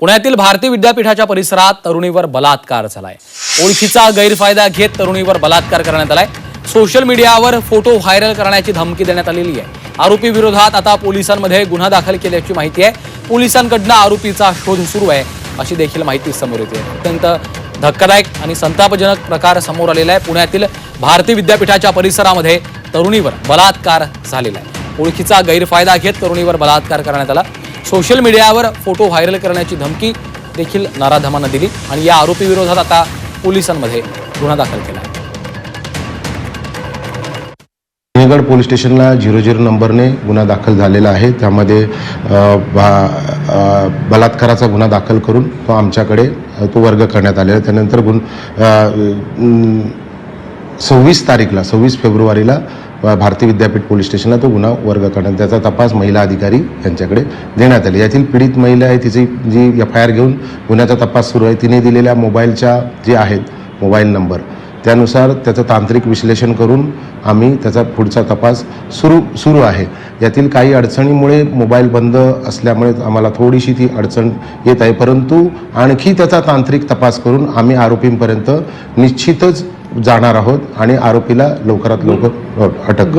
पुण्यातील भारती विद्यापीठाच्या परिसरात तरुणीवर बलात्कार झालाय. ओळखीचा गैरफायदा घेत तरुणीवर बलात्कार करण्यात आलाय. सोशल मीडियावर फोटो व्हायरल करण्याची धमकी देण्यात आलेली आहे. आरोपी विरोधात आता पोलिसांमध्ये गुन्हा दाखल केल्याची माहिती आहे. पोलिसांकडनं आरोपीचा शोध सुरू आहे अशी देखील माहिती समोर येते. अत्यंत धक्कादायक आणि संतापजनक प्रकार समोर आलेला आहे. पुण्यातील भारती विद्यापीठाच्या परिसरामध्ये तरुणीवर बलात्कार झालेला आहे. ओळखीचा गैरफायदा घेत तरुणीवर बलात्कार करण्यात आला. सोशल मीडियावर फोटो व्हायरल करण्याची धमकी देखील नराधमानं दिली आणि या आरोपीविरोधात आता पोलिसांमध्ये गुन्हा दाखल केला सिंहगड पोलीस स्टेशनला झिरो झिरो नंबरने गुन्हा दाखल झालेला आहे त्यामध्ये बलात्काराचा गुन्हा दाखल करून तो आमच्याकडे तो वर्ग करण्यात आलेला आहे. त्यानंतर गुन सव्वीस तारीखला सव्वीस फेब्रुवारीला भारती विद्यापीठ पोलीस स्टेशनला तो गुन्हा वर्ग करण्यात त्याचा तपास महिला अधिकारी यांच्याकडे देण्यात आले. यातील पीडित महिला आहे तिची जी एफ आय आर घेऊन गुन्ह्याचा तपास सुरू आहे. तिने दिलेल्या मोबाईलच्या जे आहेत मोबाईल नंबर त्यानुसार त्याचं तांत्रिक विश्लेषण करून आम्ही त्याचा पुढचा तपास सुरू सुरू आहे. यातील काही अडचणीमुळे मोबाईल बंद असल्यामुळे आम्हाला थोडीशी ती अडचण येत आहे. परंतु आणखी त्याचा तांत्रिक तपास करून आम्ही आरोपींपर्यंत निश्चितच जाणार आहोत आणि आरोपीला लवकरात लवकर अटक